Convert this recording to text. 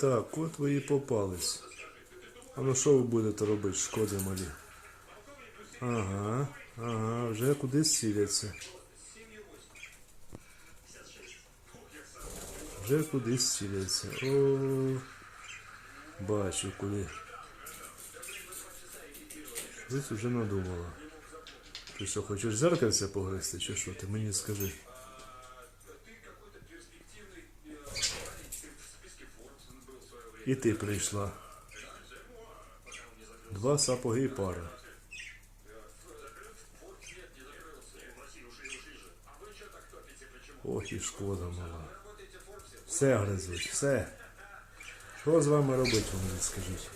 Так, от ви і попались. А ну що ви будете робити, шкоди малі? Ага, ага, вже кудись сіляться. Вже кудись сіляться. О, бачу куди. Здесь уже надумала. Ти що, хочеш зеркальце погризти, чи що? Ти мені скажи. І ти прийшла. Два сапоги і пара. Ох і шкода мала. Все гризуть, все. Що з вами робити, мені скажіть?